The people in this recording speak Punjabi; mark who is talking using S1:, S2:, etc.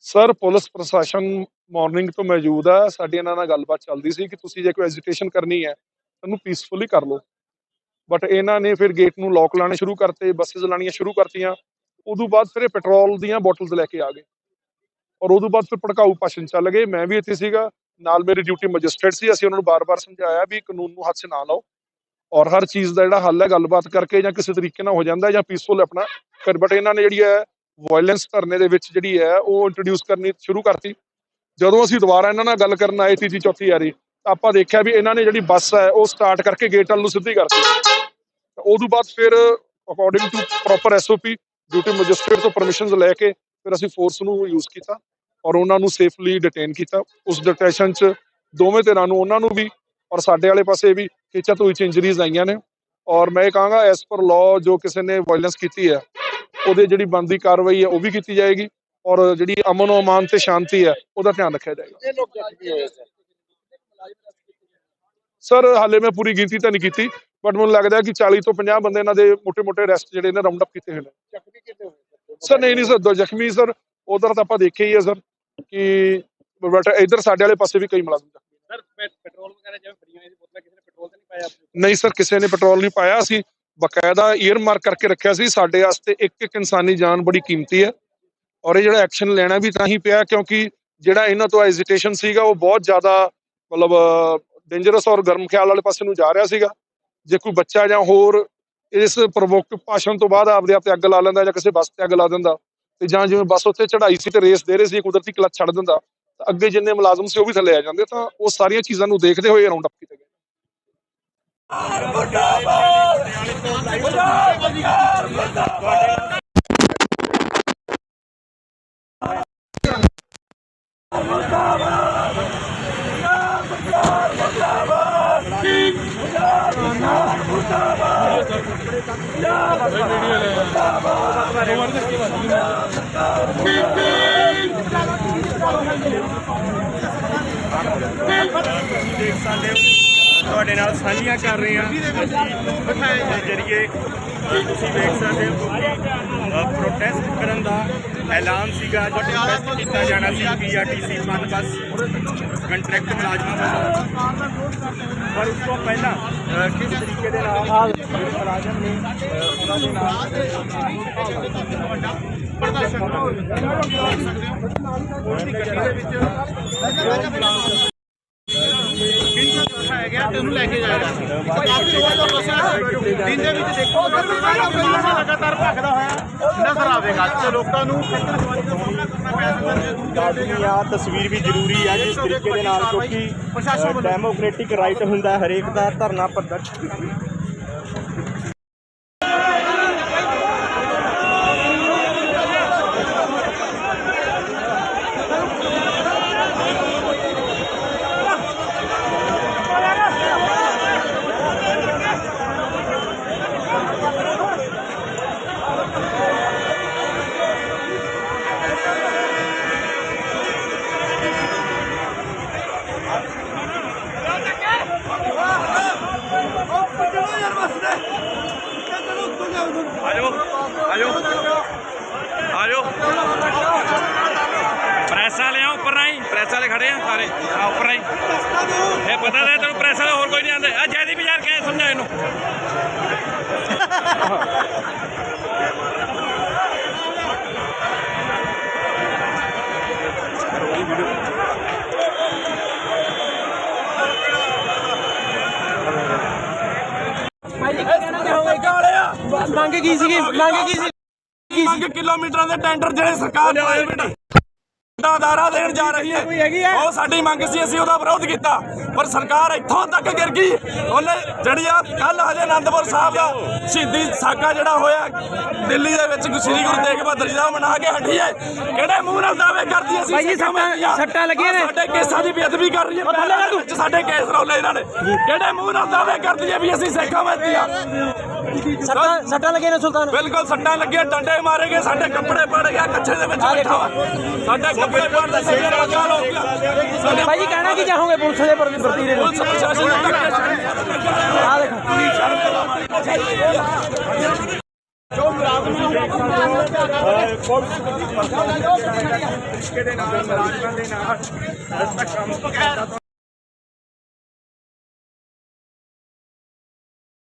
S1: ਸਰ ਪੁਲਿਸ ਪ੍ਰਸ਼ਾਸਨ ਮਾਰਨਿੰਗ ਤੋਂ ਮੌਜੂਦ ਆ ਸਾਡੀ ਇਹਨਾਂ ਨਾਲ ਗੱਲਬਾਤ ਚੱਲਦੀ ਸੀ ਕਿ ਤੁਸੀਂ ਜੇ ਕੋਈ ਐਜੀਟੇਸ਼ਨ ਕਰਨੀ ਹੈ ਤੁਹਾਨੂੰ ਪੀਸਫੁਲੀ ਕਰ ਲਓ। ਬਟ ਇਹਨਾਂ ਨੇ ਫਿਰ ਗੇਟ ਨੂੰ ਲੌਕ ਲਾਣੇ ਸ਼ੁਰੂ ਕਰਤੇ ਬੱਸਸ ਲਾਣੀਆਂ ਸ਼ੁਰੂ ਕਰਤੀਆਂ। ਉਦੋਂ ਬਾਅਦ ਫਿਰ ਇਹ ਪੈਟਰੋਲ ਦੀਆਂ ਬੋਟਲਸ ਲੈ ਕੇ ਆ ਗਏ। ਔਰ ਉਦੋਂ ਬਾਅਦ ਫਿਰ ਭੜਕਾਊ ਭਾਸ਼ਣ ਚੱਲ ਗਏ। ਮੈਂ ਵੀ ਇੱਥੇ ਸੀਗਾ। ਨਾਲ ਮੇਰੀ ਡਿਊਟੀ ਮੈਜਿਸਟ੍ਰੇਟ ਸੀ। ਅਸੀਂ ਉਹਨਾਂ ਨੂੰ ਬਾਰ-ਬਾਰ ਸਮਝਾਇਆ ਵੀ ਕਾਨੂੰਨ ਨੂੰ ਹੱਥ 'ਚ ਨਾ ਲਾਓ। ਔਰ ਹਰ ਚੀਜ਼ ਦਾ ਜਿਹੜਾ ਹੱਲ ਹੈ, ਗੱਲਬਾਤ ਕਰਕੇ ਜਾਂ ਕਿਸੇ ਤਰੀਕੇ ਨਾਲ ਹੋ ਜਾਂਦਾ ਜਾਂ ਪੀਸਫੁਲ ਆਪਣਾ ਕਰ ਬਟ ਇਹਨਾਂ ਨੇ ਜਿਹੜੀ ਹੈ ਵਾਇਲੈਂਸ ਧਰਨੇ ਦੇ ਵਿੱਚ ਜਿਹੜੀ ਹੈ, ਉਹ ਇੰਟਰੋਡਿਊਸ ਕਰਨੀ ਸ਼ੁਰੂ ਕਰਤੀ। ਜਦੋਂ ਅਸੀਂ ਦੁਬਾਰਾ ਇਹਨਾਂ ਨਾਲ ਗੱਲ ਕਰਨ ਆਏ ਤੀਜੀ ਚੌਥੀ ਵਾਰੀ, ਤਾਂ ਆਪਾਂ ਦੇਖਿਆ ਵੀ ਇਹਨਾਂ ਨੇ ਜਿਹੜੀ ਬੱਸ ਹੈ, ਉਹ ਸਟਾਰਟ ਕਰਕੇ ਗੇਟ ਵੱਲ ਨੂੰ ਸਿੱਧੀ ਕਰਤੀ। ਤਾਂ ਤੋਂ ਬਾਅਦ ਫਿਰ according to proper SOP duty magistrate ਤੋਂ ਪਰਮਿਸ਼ਨਸ ਲੈ ਕੇ ਫਿਰ ਅਸੀਂ ਫੋਰਸ ਨੂੰ ਯੂਜ਼ ਕੀਤਾ ਔਰ ਉਹਨਾਂ ਨੂੰ ਸੇਫਲੀ ਡਿਟੇਨ ਕੀਤਾ। ਉਸ ਡਿਟੈਸ਼ਨ 'ਚ ਦੋਵੇਂ ਧਿਰਾਂ ਨੂੰ, ਉਹਨਾਂ ਨੂੰ ਵੀ ਔਰ ਸਾਡੇ ਵਾਲੇ ਪਾਸੇ ਵੀ ਕਿ ਚਤੂ ਵਿੱਚ ਇੰਜਰੀਜ਼ ਆਈਆਂ ਨੇ। ਔਰ ਮੈਂ ਇਹ ਕਹਾਂਗਾ ਐਸ ਪਰ ਲਾਅ ਜੋ ਕਿਸੇ ਨੇ ਵਾਇਲੈਂਸ ਕੀਤੀ ਹੈ ਉਹਦੇ ਜਿਹੜੀ ਬੰਦੀ ਕਾਰਵਾਈ ਹੈ ਉਹ ਵੀ ਕੀਤੀ ਜਾਏਗੀ। ਔਰ ਜਿਹੜੀ ਅਮਨ ਅਮਾਨ ਤੇ ਸ਼ਾਂਤੀ ਹੈ ਉਹਦਾ ਧਿਆਨ ਰੱਖਿਆ ਜਾਏਗਾ। ਸਰ ਹਾਲੇ ਮੈਂ ਪੂਰੀ ਗਿਣਤੀ ਤਾਂ ਨਹੀਂ ਕੀਤੀ ਬਟ ਮੈਨੂੰ ਲੱਗਦਾ ਕਿ 40 ਤੋਂ 50 ਬੰਦੇ ਇਹਨਾਂ ਦੇ ਮੋٹے-ਮੋٹے ਰੈਸਟ ਜਿਹੜੇ ਨੇ ਰਾਉਂਡ ਅਪ ਕੀਤੇ ਹੋਏ ਨੇ। ਸਰ ਨਹੀਂ ਨਹੀਂ ਸਰ ਦੋ ਜ਼ਖਮੀ ਸਰ ਉਧਰ ਤਾਂ ਆਪਾਂ ਦੇਖਿਆ ਹੀ ਹੈ ਸਰ ਕਿ ਬਟ ਇਧਰ ਸਾਡੇ ਵਾਲੇ ਪਾਸੇ ਵੀ ਕਈ ਮਲਾਜ਼ਮ
S2: ਸਰ ਪੈਟਰੋਲ ਵਗੈਰਾ ਜਿਵੇਂ ਫਰੀਆਂ ਨੇ ਬੋਤਲਾਂ ਕਿਸੇ ਪਾਇਆ
S1: ਨਹੀਂ ਸਰ, ਕਿਸੇ ਨੇ ਪੈਟਰੋਲ ਨਹੀਂ ਪਾਇਆ। ਸੀ ਬਕਾਇਦਾ ਈਅਰ ਮਾਰਕ ਕਰਕੇ ਰੱਖਿਆ ਸੀ। ਸਾਡੇ ਵਾਸਤੇ ਇੱਕ ਇੱਕ ਇਨਸਾਨੀ ਜਾਨ ਬੜੀ ਕੀਮਤੀ ਹੈ। ਔਰ ਇਹ ਜਿਹੜਾ ਐਕਸ਼ਨ ਲੈਣਾ ਵੀ ਤਾਂ ਹੀ ਪਿਆ, ਕਿਉਂਕਿ ਜਿਹੜਾ ਇਹਨਾਂ ਤੋਂ ਐਜੀਟੇਸ਼ਨ ਸੀਗਾ, ਉਹ ਬਹੁਤ ਜ਼ਿਆਦਾ, ਮਤਲਬ ਡੇਂਜਰਸ ਔਰ ਗਰਮ ਖਿਆਲ ਵਾਲੇ ਪਾਸੇ ਨੂੰ ਜਾ ਰਿਹਾ ਸੀਗਾ। ਜੇ ਕੋਈ ਬੱਚਾ ਜਾਂ ਹੋਰ ਇਸ ਪ੍ਰਵੋਕਟਿਵ ਭਾਸ਼ਣ ਤੋਂ ਬਾਅਦ ਆਪਦੇ ਆਪ ਤੇ ਅੱਗ ਲਾ ਲੈਂਦਾ ਜਾਂ ਕਿਸੇ ਬੱਸ ਤੇ ਅੱਗ ਲਾ ਦਿੰਦਾ, ਤੇ ਜਾਂ ਜਿਵੇਂ ਬੱਸ ਉੱਤੇ ਚੜਾਈ ਸੀ ਤੇ ਰੇਸ ਦੇ ਰਹੇ ਸੀ ਕੁਦਰਤੀ ਕਲਚ ਛੱਡ ਦਿੰਦਾ, ਤਾਂ ਅੱਗੇ ਜਿੰਨੇ ਮੁਲਾਜ਼ਮ ਸੀ ਉਹ ਵੀ ਥੱਲੇ ਆ ਜਾਂਦੇ, ਤਾਂ ਉਹ ਸਾਰੀਆਂ ਚੀਜ਼ਾਂ ਨੂੰ ਦੇਖਦੇ ਹੋਏ ਰਾਉਂਡ ਅਪ ਕੀਤੇ ਗਏ।
S3: ਦੇਖ ਸਕਦੇ ਹੋ ਤੁਹਾਡੇ ਨਾਲ ਸਾਂਝੀਆਂ ਕਰ ਰਹੇ ਹਾਂ। ਦੇ ਜਰੀਏ ਤੁਸੀਂ ਦੇਖ ਸਕਦੇ ਹੋ ਪ੍ਰੋਟੈਸਟ ਕਰਨ ਦਾ ਐਲਾਨ ਸੀਗਾ ਜੋ ਪ੍ਰੋਟੈਸਟ ਕੀਤਾ ਜਾਣਾ ਸੀ ਪੀਆਰਟੀਸੀ ਫਨ ਬੱਸ ਕੰਟਰੈਕਟ ਮੁਲਾਜ਼ਮਾਂ ਵੱਲੋਂ ਪਰ ਉਸ ਤੋਂ ਪਹਿਲਾਂ ਕਿਸ ਤਰੀਕੇ ਦੇ ਨਾਲ ਮੁਲਾਜ਼ਮ ਨੇ ਉਹਨਾਂ ਦੇ ਨਾਲ
S2: ਹੈਗਾ ਤੇ ਉਹਨੂੰ ਲੈ ਕੇ ਜਾਏਗਾ ਕਾਫੀ ਰੋਜ਼ ਦਾ ਬੱਸਾਂ ਦਿਨ ਦੇ ਵਿੱਚ ਦੇਖੋ ਲਗਾਤਾਰ ਭੱਜਦਾ ਹੋਇਆ। ਨਜ਼ਰ ਆਵੇਗਾ ਤੇ ਲੋਕਾਂ ਨੂੰ
S3: ਆ ਤਸਵੀਰ ਵੀ ਜ਼ਰੂਰੀ ਆ ਜਿਸ ਤਰੀਕੇ ਦੇ ਨਾਲ ਕਿਉਂਕਿ ਡੈਮੋਕ੍ਰੈਟਿਕ ਰਾਈਟ ਹੁੰਦਾ ਹੈ ਹਰੇਕ ਦਾ ਧਰਨਾ ਪ੍ਰਦਰਸ਼ਨ
S4: ਆਜੋ ਆਜੋ ਆਜੋ ਪ੍ਰੈਸ ਵਾਲੇ ਆ ਉੱਪਰ ਨਹੀਂ ਪ੍ਰੈਸ ਵਾਲੇ ਖੜੇ ਆ ਸਾਰੇ। ਆ ਉੱਪਰ ਨਹੀਂ ਇਹ ਪਤਾ ਲੈ ਤੈਨੂੰ ਪ੍ਰੈਸ ਵਾਲੇ ਹੋਰ ਕੋਈ ਨਹੀਂ ਆਂਦੇ। ਆ ਜੈਦੀ ਬਾਜ਼ਾਰ ਕਹੇ ਸਮਝਾ ਇਹਨੂੰ?
S5: ਮੰਗ ਕੀ ਸੀਗੀ? ਮੰਗ ਕੀ ਸੀ?
S6: ਮੰਗ ਕਿਲੋਮੀਟਰਾਂ ਦੇ ਟੈਂਡਰ ਜਿਹੜੇ ਸਰਕਾਰ ਪ੍ਰਾਈਵੇਟ ਦਾਰਾ ਦੇਣ ਜਾ ਰਹੀ ਹੈ। ਉਹ ਸਾਡੀ ਮੰਗ ਸੀ ਅਸੀਂ ਉਹਦਾ ਵਿਰੋਧ ਕੀਤਾ। ਪਰ ਸਰਕਾਰ ਇੱਥੋਂ ਤੱਕ ਗਿਰ ਗਈ। ਉਹਨੇ ਜਿਹੜੀ ਆ ਕੱਲ ਹਜੇ ਆਨੰਦਪੁਰ ਸਾਹਿਬ ਦਾ ਸ਼ਹੀਦੀ ਸਾਕਾ ਜਿਹੜਾ ਹੋਇਆ ਦਿੱਲੀ ਦੇ ਵਿੱਚ ਸ੍ਰੀ ਗੁਰੂ ਤੇਗ ਬਹਾਦਰ ਜੀ ਦਾ ਮਨਾ ਕੇ ਹਟੀ ਹੈ। ਕਿਹੜੇ ਮੂੰਹ ਨਾਲ ਦਾਅਵੇ ਕਰਦੀ ਅਸੀਂ
S5: ਭਾਈ ਸੱਟਾਂ-। ਸੱਟਾਂ ਲੱਗੀਆਂ ਨੇ।
S6: ਸਾਡੇ ਕੇਸਾਂ ਦੀ ਬੇਅਦਬੀ ਕਰ ਰਹੀ ਹੈ। ਸਾਡੇ ਕੇਸ ਰੌਲੇ ਇਹਨਾਂ ਨੇ। ਕਿਹੜੇ ਮੂੰਹ ਨਾਲ ਦਾਅਵੇ ਕਰਦੀ ਹੈ ਵੀ ਅਸੀਂ ਸਿੱਖਾਂ ਵਿੱਚ
S5: ਸੱਟਾਂ ਸੱਟਾਂ ਲੱਗੀਆਂ ਨੇ ਸੁਲਤਾਨ
S6: ਬਿਲਕੁਲ ਸੱਟਾਂ ਲੱਗੀਆਂ ਡੰਡੇ ਮਾਰੇ ਗਏ ਸਾਡੇ ਕੱਪੜੇ ਪੜ ਗਿਆ ਕੱਛੇ ਦੇ ਵਿੱਚ ਬੈਠਾ ਸਾਡੇ ਕੱਪੜੇ ਪੜਦੇ ਹੋ ਗਿਆ। ਸਾਡੇ
S5: ਭਾਈ ਜੀ ਕਹਿਣਾ ਕੀ ਚਾਹੋਗੇ ਪੁਲਿਸ ਦੇ ਪ੍ਰਤੀ ਨੂੰ
S6: ਪੁਲਿਸ ਪ੍ਰਸ਼ਾਸਨ ਨੂੰ ਧੱਕੇ
S5: ਆ ਦੇਖੋ।
S3: ਪੁਲਿਸ ਤਰੀਕੇ ਦੇ ਨਾਲ ਮੁਲਾਜ਼ਮਾਂ ਦੇ ਨਾਲ ਧੱਕਾ ਮੁੱਕੀ ਕਰਦਾ